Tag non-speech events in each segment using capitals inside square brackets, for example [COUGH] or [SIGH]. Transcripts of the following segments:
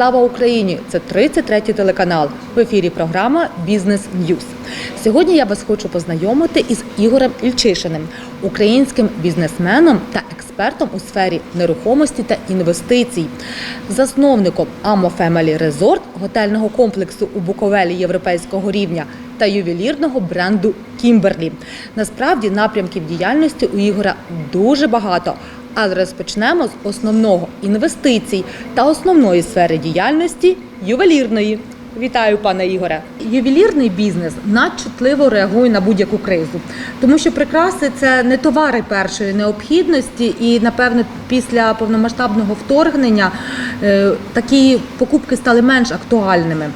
Слава Україні! Це 33-й телеканал. В ефірі програма Бізнес Ньюз. Сьогодні я вас хочу познайомити із Ігорем Ільчишиним, українським бізнесменом та експертом у сфері нерухомості та інвестицій, засновником Amo Family Resort, готельного комплексу у Буковелі європейського рівня та ювелірного бренду Кімберлі. Насправді напрямків діяльності у Ігора дуже багато. Але розпочнемо з основного інвестицій та основної сфери діяльності ювелірної. Вітаю, пане Ігоре. Ювелірний бізнес надчутливо реагує на будь-яку кризу, тому що прикраси це не товари першої необхідності, і напевно після повномасштабного вторгнення такі покупки стали менш актуальними.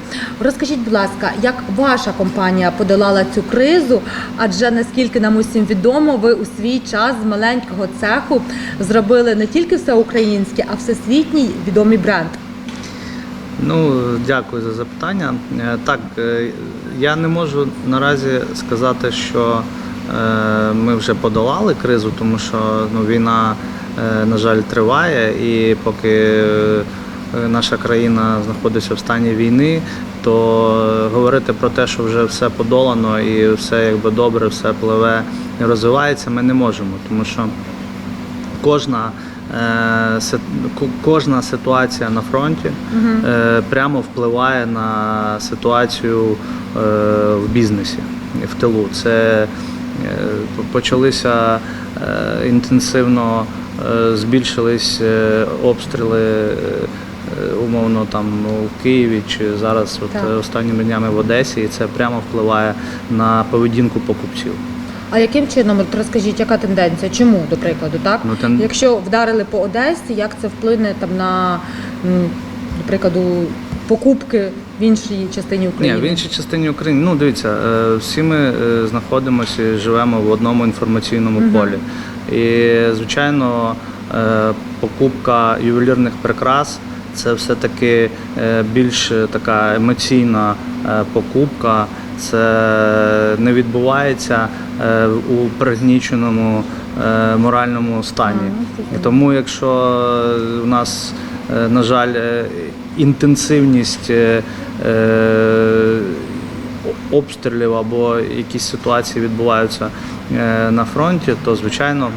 Розкажіть, будь ласка, як ваша компанія подолала цю кризу? Адже наскільки нам усім відомо, ви у свій час з маленького цеху зробили не тільки все українське, а всесвітній відомий бренд. Ну, дякую за запитання. Е, Так, е, я не можу наразі сказати, що е, ми вже подолали кризу, тому що ну, війна, е, на жаль, триває, і поки е, наша країна знаходиться в стані війни, то говорити про те, що вже все подолано і все якби добре, все пливе і розвивається, ми не можемо, тому що кожна, е, кожна ситуація на фронті е, прямо впливає на ситуацію е, в бізнесі, в тилу. Це е, почалися е, інтенсивно е, збільшились е, обстріли. Умовно там у Києві чи зараз от, Так. е, останніми днями в Одесі, і це прямо впливає на поведінку покупців. А яким чином от розкажіть, яка тенденція? Чому, до прикладу, так? Ну, тен- Якщо вдарили по Одесі, як це вплине там на, м, до прикладу, покупки в іншій частині України? Ні, в іншій частині України. Ну, дивіться, е, всі ми е, знаходимося і живемо в одному інформаційному полі. І, звичайно, е, покупка ювелірних прикрас це все-таки е, більш така емоційна е, покупка. Це не відбувається е, у пригніченому моральному стані. І тому, якщо у нас, на жаль, інтенсивність обстрілів або якісь ситуації відбуваються на фронті, то звичайно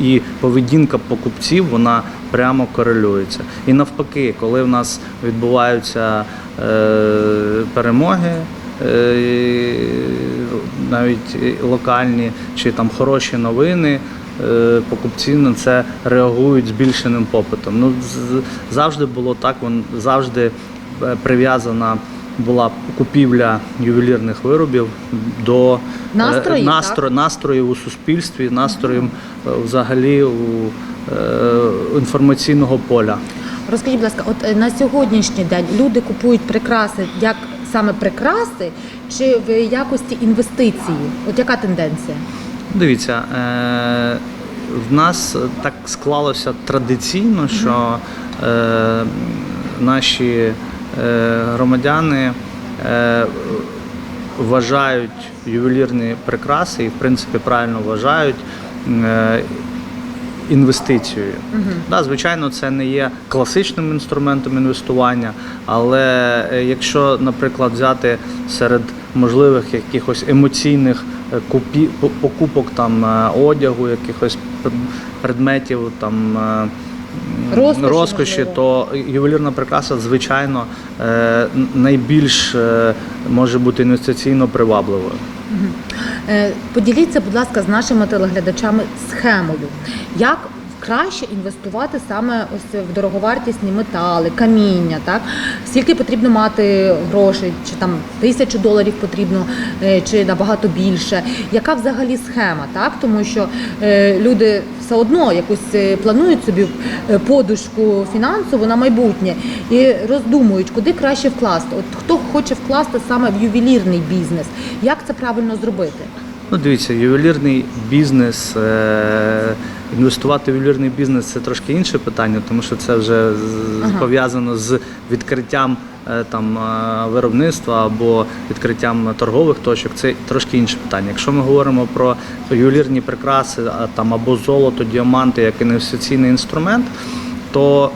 і поведінка покупців вона прямо корелюється. І навпаки, коли в нас відбуваються е, перемоги. е, Навіть локальні чи там хороші новини, е, покупці на це реагують збільшеним попитом. Ну завжди було так, вон завжди прив'язана була купівля ювелірних виробів до Настроїв, настро- настроїв у суспільстві, настроїв взагалі у інформаційного поля. Розкажіть, будь ласка, от е, на сьогоднішній день люди купують прикраси як саме прикраси чи в якості інвестиції? От яка тенденція? Дивіться, е, в нас так склалося традиційно, що е, наші е, громадяни е, вважають ювелірні прикраси і, в принципі, правильно вважають. Інвестицією. Да, звичайно, це не є класичним інструментом інвестування, але е, якщо, наприклад, взяти серед можливих якихось емоційних е, купі, покупок там е, одягу, якихось предметів там. Розкоші, розкоші, то ювелірна прикраса, звичайно, найбільш може бути інвестиційно привабливою. Е, Поділіться, будь ласка, з нашими телеглядачами схемою, як краще інвестувати саме ось в дороговартісні метали, каміння, так скільки потрібно мати грошей, чи там тисячу доларів потрібно, е, чи набагато більше. Яка взагалі схема, так? Тому що е, люди все одно якось е, планують собі подушку фінансову на майбутнє і роздумують, куди краще вкласти. От хто хоче вкласти саме в ювелірний бізнес, як це правильно зробити? Ну, дивіться, ювелірний бізнес, е, інвестувати в ювелірний бізнес це трошки інше питання, тому що це вже Ага. пов'язано з відкриттям е, там е, виробництва або відкриттям торгових точок. Це трошки інше питання. Якщо ми говоримо про ювелірні прикраси, там або золото, діаманти як інвестиційний інструмент, то,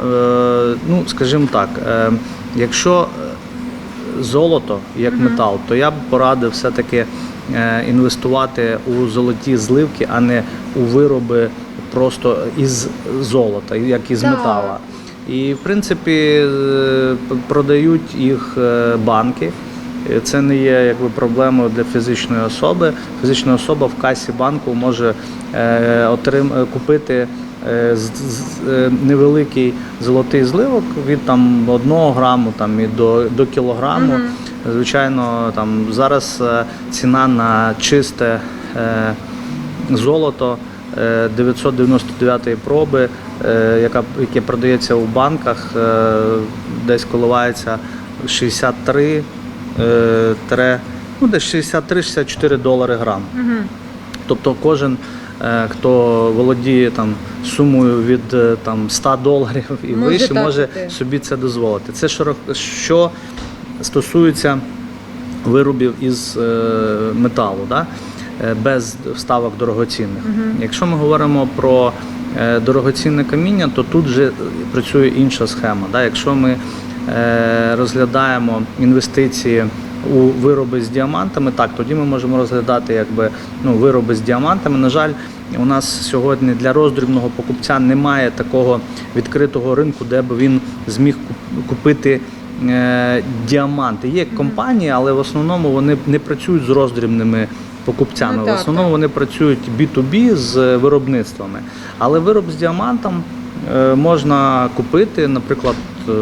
ну, скажімо так, якщо золото як метал, то я б порадив все-таки е, інвестувати у золоті зливки, а не у вироби просто із золота, як із метала. І в принципі е, продають їх е, банки. Е, Це не є якби проблемою для фізичної особи. Фізична особа в касі банку може е, отрим, е, купити е, з- е, невеликий золотий зливок від там одного граму там і до, до кілограму. Звичайно, там зараз е, ціна на чисте е, золото е, 999 проби, е, яка, яке продається у банках, десь коливається 63, е, ну, десь 63-64 долари грам. Тобто кожен, хто володіє там сумою від там 100 доларів і Може вище, може собі це дозволити. Це що, що стосується виробів із е, металу, да? е, без вставок дорогоцінних. Якщо ми говоримо про е, дорогоцінне каміння, то тут вже працює інша схема. Да? Якщо ми розглядаємо інвестиції у вироби з діамантами, так тоді ми можемо розглядати якби ну, вироби з діамантами. На жаль, у нас сьогодні для роздрібного покупця немає такого відкритого ринку, де б він зміг купити діаманти. Є компанії, але в основному вони не працюють з роздрібними покупцями. Ну, в так, основному вони працюють B2B з виробництвами. Але вироб з діамантом е, можна купити, наприклад, е,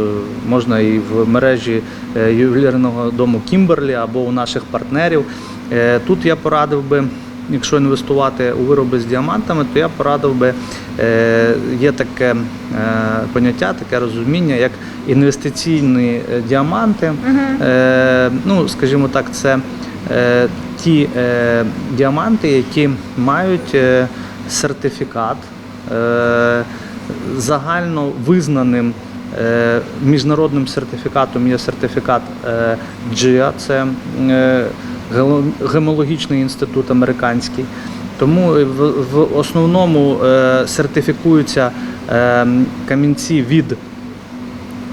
можна і в мережі е, ювелірного дому Кімберлі або у наших партнерів. Е, Тут я порадив би. Якщо інвестувати у вироби з діамантами, то я порадив би е, є таке е, поняття, таке розуміння, як інвестиційні е, діаманти. Е, ну, скажімо так, це ті діаманти, які мають сертифікат загально визнаним міжнародним сертифікатом є сертифікат GIA, це гемологічний інститут американський. Тому в, основному е, сертифікуються е, камінці від е,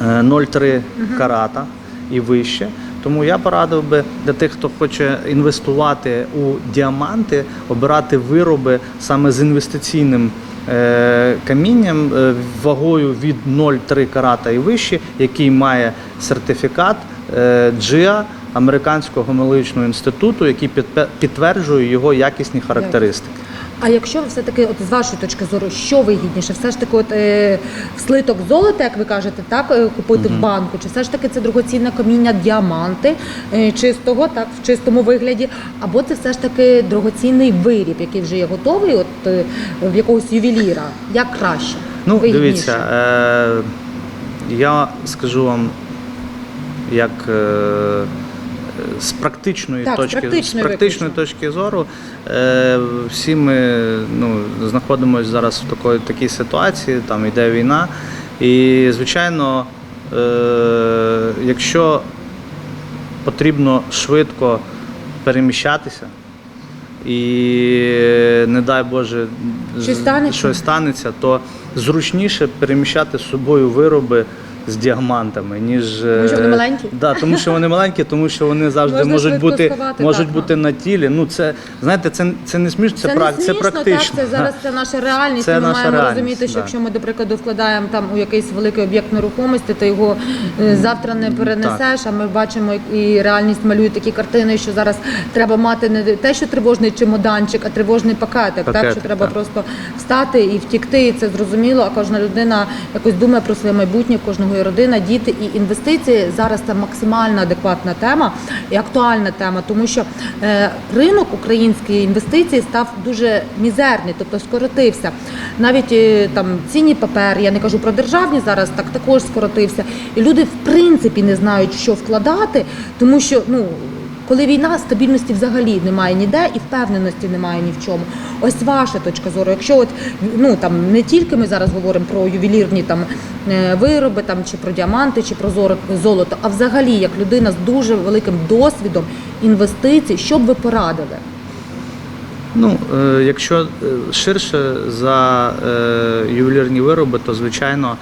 0,3 карата і вище. Тому я порадив би для тих, хто хоче інвестувати у діаманти, обирати вироби саме з інвестиційним е, камінням е, вагою від 0,3 карата і вище, який має сертифікат е, GIA Американського гемологічного інституту, який підтверджує його якісні характеристики. А якщо все-таки, от з вашої точки зору, що вигідніше? Все ж таки, от е, слиток золота, як ви кажете, так е, купити в банку, чи все ж таки це дорогоцінне каміння, діаманти е, чистого, так в чистому вигляді, або це все ж таки дорогоцінний виріб, який вже є готовий, от е, в якогось ювеліра. Як краще? Ну, Вигідніше? дивіться, е, я скажу вам, як е, з практичної Так, з точки, практичної з практичної точки зору, е, всі ми ну, знаходимося зараз в такої, такій ситуації, там йде війна. І, звичайно, е, якщо потрібно швидко переміщатися. І не дай Боже Щось станеться? щось станеться, то зручніше переміщати з собою вироби з діамантами, ніж Тому що вони е, маленькі? Да, тому що вони маленькі, тому що вони завжди Можна можуть швидко бути сховати, можуть так, бути на тілі. Ну це знаєте, це, це не смішно, це, Це, прак, не це смішно, практично. Так, це зараз це наша реальність. Це ми наша маємо реальність, розуміти, що да. якщо ми, до прикладу, вкладаємо там у якийсь великий об'єкт нерухомості, то його е, завтра не перенесеш. А ми бачимо і реальність малює такі картини, що зараз треба мати не те, що тривожний чемоданчик, а тривожний пакетик. так Пакетик, що треба так. просто встати і втікти, і це зрозуміло. А кожна людина якось думає про своє майбутнє, кожного є родина, діти і інвестиції. Зараз це максимально адекватна тема і актуальна тема, тому що е, ринок української інвестиції став дуже мізерний, тобто скоротився. Навіть е, там цінні папери, я не кажу про державні зараз, так також скоротився. І люди в принципі не знають, що вкладати, тому що ну. Коли війна, стабільності взагалі немає ніде і впевненості немає ні в чому. Ось ваша точка зору. Якщо от ну там не тільки ми зараз говоримо про ювелірні там е, вироби, там чи про діаманти, чи про золото, а взагалі як людина з дуже великим досвідом інвестицій, що б ви порадили? Ну, е, якщо е, ширше за ювелірні вироби, то звичайно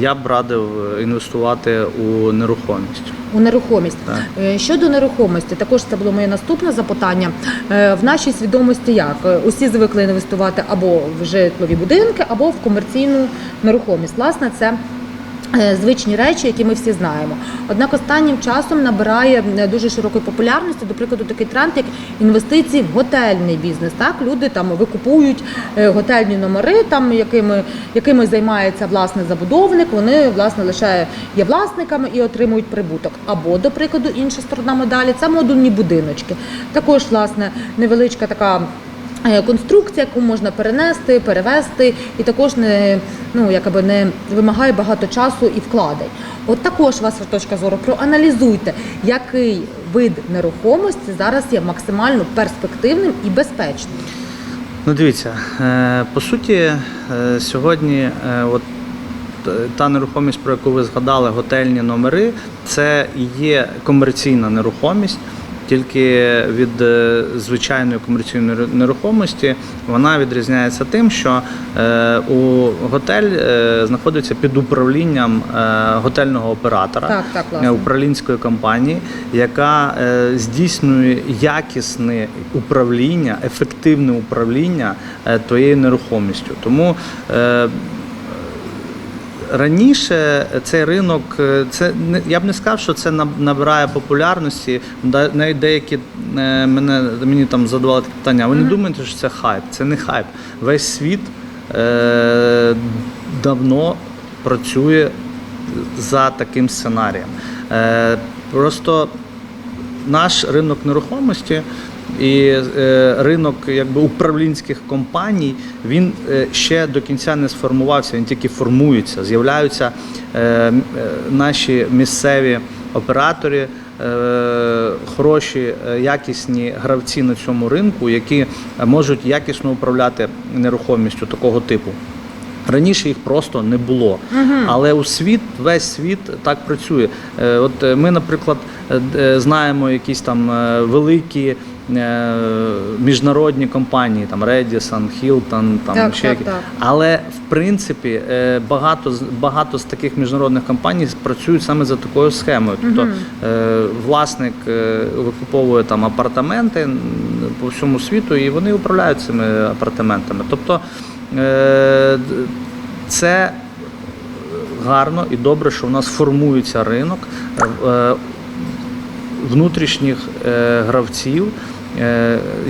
я б радив інвестувати у нерухомість. У нерухомість Так. Е, щодо нерухомості, також це було моє наступне запитання. Е, В нашій свідомості як Е, усі звикли інвестувати або в житлові будинки, або в комерційну нерухомість. Власне, це. Е, Звичні речі, які ми всі знаємо. Однак останнім часом набирає дуже широкої популярності, до прикладу, такий тренд, як інвестиції в готельний бізнес. Так люди там викупують е, готельні номери, там якими, якими займається власне забудовник. Вони власне лише є власниками і отримують прибуток. Або, до прикладу, інша сторона медалі це модульні будиночки. Також власне невеличка така. Е, Конструкція, яку можна перенести, перевести, і також не ну якби не вимагає багато часу і вкладень. От також ваша точка зору. Проаналізуйте, який вид нерухомості зараз є максимально перспективним і безпечним. Ну, дивіться, е, по суті, е, сьогодні, от та нерухомість, про яку ви згадали, готельні номери, це і є комерційна нерухомість. Тільки від е, звичайної комерційної нерухомості вона відрізняється тим, що е, у готель е, знаходиться під управлінням готельного оператора Так, так, власне. управлінської компанії, яка здійснює якісне управління, ефективне управління твоєю нерухомістю. Тому Раніше цей ринок, е, це я б не сказав, що це набирає популярності. Навіть деякі е, мене мені там задавали таке питання. Ви не думаєте, що це хайп? Це не хайп. Весь світ е, давно працює за таким сценарієм. Е, просто наш ринок нерухомості і е, ринок якби управлінських компаній він е, ще до кінця не сформувався, він тільки формується. З'являються е, наші місцеві оператори. Хороші, якісні гравці на цьому ринку, які можуть якісно управляти нерухомістю такого типу. Раніше їх просто не було. Але у світ, весь світ так працює. От ми, наприклад, знаємо якісь там великі міжнародні компанії, там Redison, Hilton, там Так, ще так, які. так. Але в принципі е, багато багато з таких міжнародних компаній працюють саме за такою схемою. Тобто е, власник е, викуповує там апартаменти по всьому світу, і вони управляють цими апартаментами. Тобто е, це гарно і добре, що в нас формується ринок е, внутрішніх е, гравців, е,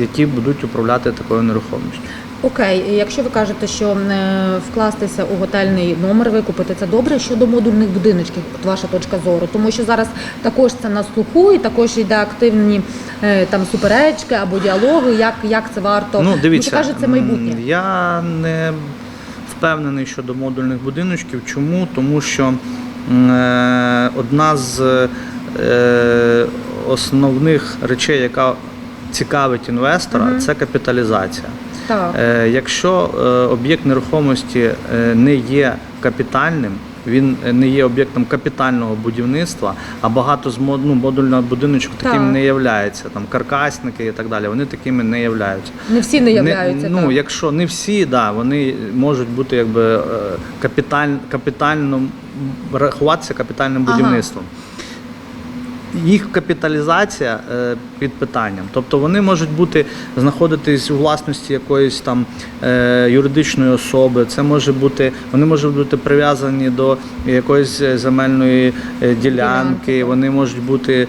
які будуть управляти такою нерухомістю. Окей, якщо ви кажете, що е, вкластися у готельний номер, викупити це добре. Щодо модульних будиночків, от ваша точка зору, тому що зараз також це на слуху, і також йде активні е, там суперечки або діалоги. Як, як це варто Ну, дивіться, що кажуть, це майбутнє. Я не впевнений щодо модульних будиночків. Чому? Тому що е, одна з е, основних речей, яка цікавить інвестора, це капіталізація. Так. Е, Якщо е, об'єкт нерухомості е, не є капітальним, він е, не є об'єктом капітального будівництва, а багато з мод- ну, модульного будиночок таким Так. не являється. Там каркасники і так далі. Вони такими не являються. Не всі не являються. ну, так. якщо не всі, да, вони можуть бути якби е, капіталь, капітально рахуватися капітальним Ага. будівництвом. Їх капіталізація е, під питанням. Тобто вони можуть бути знаходитись у власності якоїсь там е, юридичної особи. Це може бути, вони можуть бути прив'язані до якоїсь земельної е, Ділянки. Вони можуть бути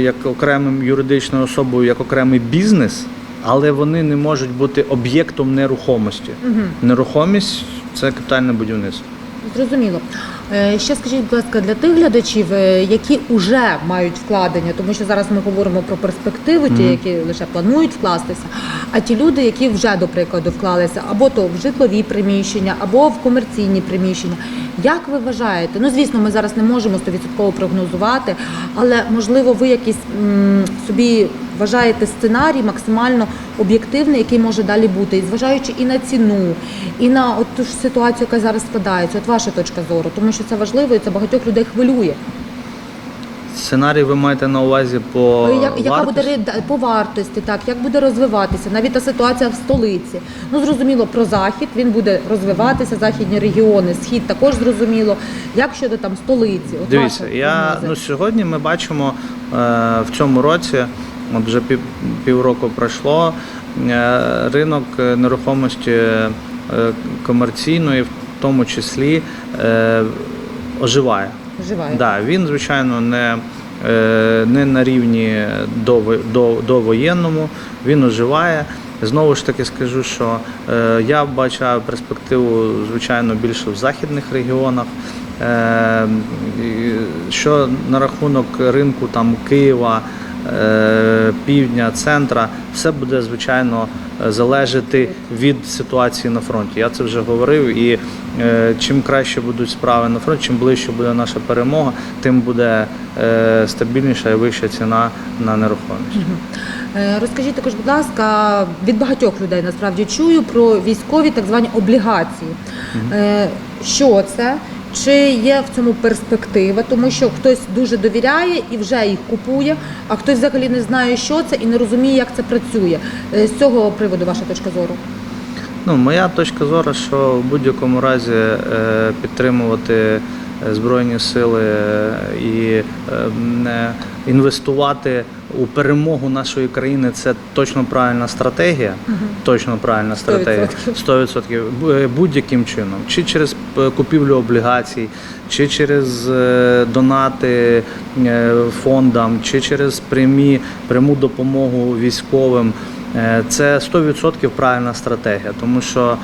як окремим юридичною особою, як окремий бізнес, але вони не можуть бути об'єктом нерухомості. Нерухомість це капітальне будівництво. Зрозуміло. Е, Ще скажіть, будь ласка, для тих глядачів, е, які вже мають вкладення, тому що зараз ми говоримо про перспективи, ті, які лише планують вкластися, а ті люди, які вже до прикладу вклалися або то в житлові приміщення, або в комерційні приміщення. Як ви вважаєте? Ну звісно, ми зараз не можемо 100% прогнозувати, але можливо, ви якийсь м, собі вважаєте сценарій максимально об'єктивний, який може далі бути, і зважаючи і на ціну, і на от ту ж ситуацію, яка зараз складається, от ваша точка зору, тому що це важливо і це багатьох людей хвилює. Сценарій ви маєте на увазі по Як, яка буде по вартості, так як буде розвиватися навіть та ситуація в столиці. Ну зрозуміло про захід. Він буде розвиватися, західні регіони, схід також зрозуміло. Як щодо там столиці? От Дивіться, ваша я ну сьогодні ми бачимо е, в цьому році, от вже пів, півроку пройшло, е, ринок е, нерухомості е, комерційної, в тому числі, е, оживає. Да, він, звичайно, не, не на рівні до, до, довоєнному, він оживає. Знову ж таки скажу, що е, я бачаю перспективу, звичайно, більше в західних регіонах. Е, що на рахунок ринку там, Києва, півдня, центра, все буде, звичайно, е, залежати від ситуації на фронті. Я це вже говорив. І е, чим краще будуть справи на фронті, чим ближче буде наша перемога, тим буде е, стабільніша і вища ціна на нерухомість. Е, Розкажіть також, будь ласка, від багатьох людей насправді чую про військові так звані облігації. Е, Що це? Чи є в цьому перспектива? Тому що хтось дуже довіряє і вже їх купує, а хтось взагалі не знає, що це і не розуміє, як це працює. Е, З цього приводу ваша точка зору? Ну, моя точка зору, що в будь-якому разі е, підтримувати е, Збройні сили і не інвестувати у перемогу нашої країни це точно правильна стратегія. Точно правильна стратегія. 100%. Бу- е, будь-яким чином. Чи через е, купівлю облігацій, чи через е, донати фондам, чи через прямі, пряму допомогу військовим. Це 100% правильна стратегія, тому що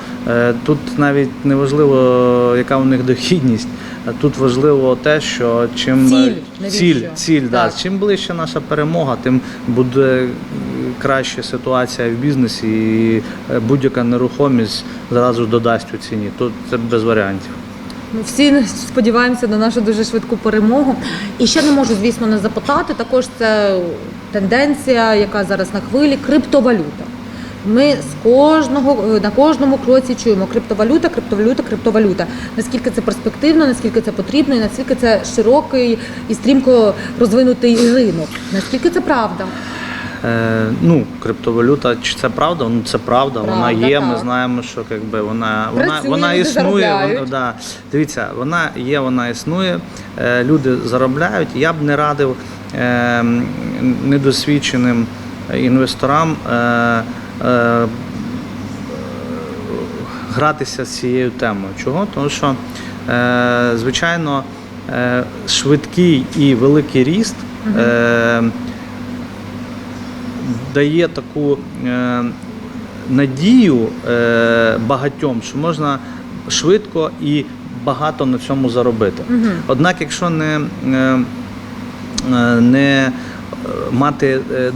тут навіть не важливо, яка у них дохідність, тут важливо те, що чим Ціль, ціль, ціль да, чим ближче наша перемога, тим буде краща ситуація в бізнесі, і е, будь-яка нерухомість зразу додасть у ціні. Тут це без варіантів. Ми всі сподіваємося на нашу дуже швидку перемогу. І ще не можу, звісно, не запитати. Також це тенденція, яка зараз на хвилі криптовалюта. Ми з кожного на кожному кроці чуємо криптовалюта, криптовалюта, криптовалюта. Наскільки це перспективно, наскільки це потрібно, і наскільки це широкий і стрімко розвинутий ринок. Наскільки це правда? Е, ну, криптовалюта, чи це правда? Ну це правда, вона Правда, є. Ми знаємо, що якби вона вона, Працює, вона існує. Вона, да. Дивіться, вона є, вона існує. Е, люди заробляють. Я б не радив е, недосвідченим інвесторам. Е, е, гратися з цією темою. Чого? Тому що, е, звичайно, е, швидкий і великий ріст е, дає таку е, надію е, багатьом, що можна швидко і багато на цьому заробити. Однак, якщо не, е, е, не е, мати е,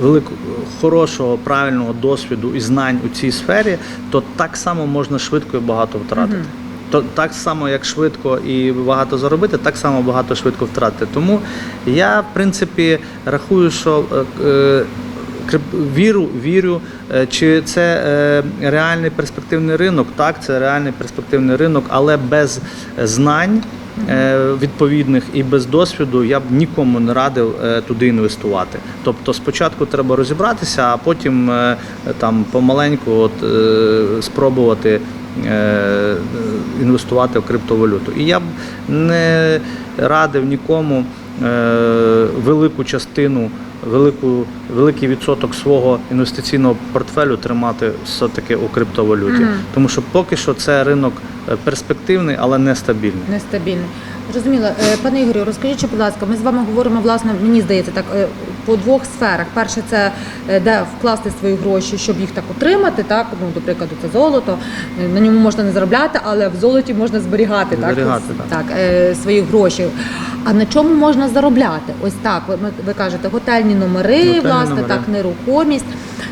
велику хорошого правильного досвіду і знань у цій сфері, то так само можна швидко і багато втратити. То так само, як швидко і багато заробити, так само багато швидко втратити. Тому я, в принципі, рахую, що е, е, віру, вірю, е, чи це е, реальний перспективний ринок. Так, це реальний перспективний ринок, але без знань е, відповідних і без досвіду я б нікому не радив е, туди інвестувати. Тобто спочатку треба розібратися, а потім е, там помаленьку от, е, спробувати. е, Інвестувати в криптовалюту. І я б не радив нікому е, велику частину, велику, великий відсоток свого інвестиційного портфелю тримати все-таки у криптовалюті. Тому що поки що це ринок е, перспективний, але нестабільний. Нестабільний. Зрозуміло. Е, Пане Ігорю, розкажіть, будь ласка, ми з вами говоримо, власне, мені здається, так е, по двох сферах. Перше, це е, де вкласти свої гроші, щоб їх так отримати. Так, ну, до прикладу, це золото. Е, На ньому можна не заробляти, але в золоті можна зберігати, Зберігати, так, так е, свої гроші. А на чому можна заробляти? Ось так. Ви, ви кажете, готельні номери, Готельні власне, номери. так, нерухомість.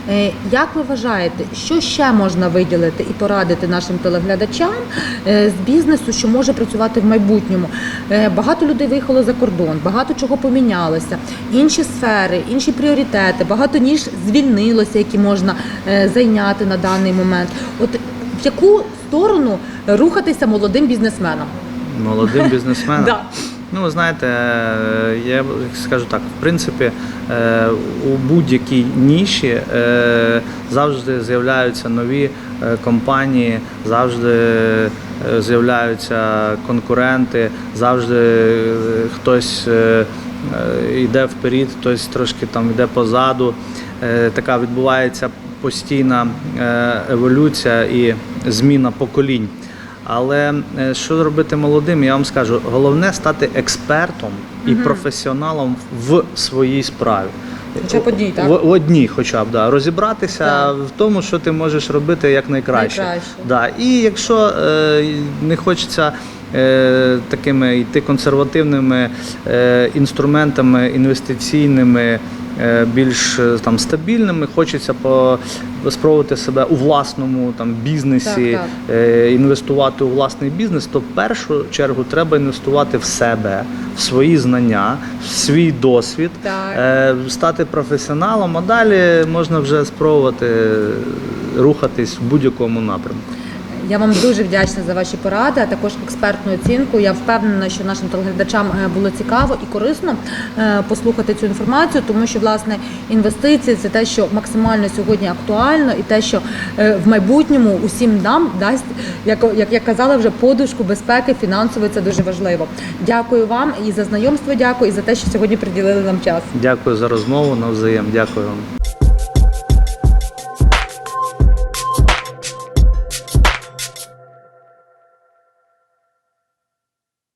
Е, Як ви вважаєте, що ще можна виділити і порадити нашим телеглядачам е, з бізнесу, що може працювати в майбутньому? Е, Багато людей виїхало за кордон, багато чого помінялося, інші сфери, інші пріоритети, багато ніж звільнилося, які можна зайняти на даний момент. От в яку сторону рухатися молодим бізнесменам? Молодим бізнесменам. [LAUGHS] Ну, ви знаєте, е, я скажу так, в принципі, е, у будь-якій ніші е, завжди з'являються нові компанії, завжди з'являються конкуренти, завжди хтось йде вперед, хтось трошки там йде позаду. Така відбувається постійна еволюція і зміна поколінь. Але е, що робити молодим, я вам скажу, головне стати експертом і професіоналом в своїй справі. Хоча б одній, так? В, в одній, хоча б да. розібратися Так. в тому, що ти можеш робити як найкраще. Найкраще. Да. І якщо е, не хочеться е, такими йти консервативними е, інструментами інвестиційними, більш е, там стабільними, хочеться по, спробувати себе у власному там бізнесі, Так, так. е, інвестувати у власний бізнес, то в першу чергу треба інвестувати в себе, в свої знання, в свій досвід, Так. е, стати професіоналом, а далі можна вже спробувати рухатись в будь-якому напрямку. Я вам дуже вдячна за ваші поради, а також експертну оцінку. Я впевнена, що нашим телеглядачам е, було цікаво і корисно е, послухати цю інформацію, тому що власне інвестиції це те, що максимально сьогодні актуально, і те, що е, в майбутньому усім нам дасть, як, я казала, вже подушку безпеки фінансової. Це дуже важливо. Дякую вам і за знайомство. Дякую і за те, що сьогодні приділили нам час. Дякую за розмову навзаєм. Дякую вам.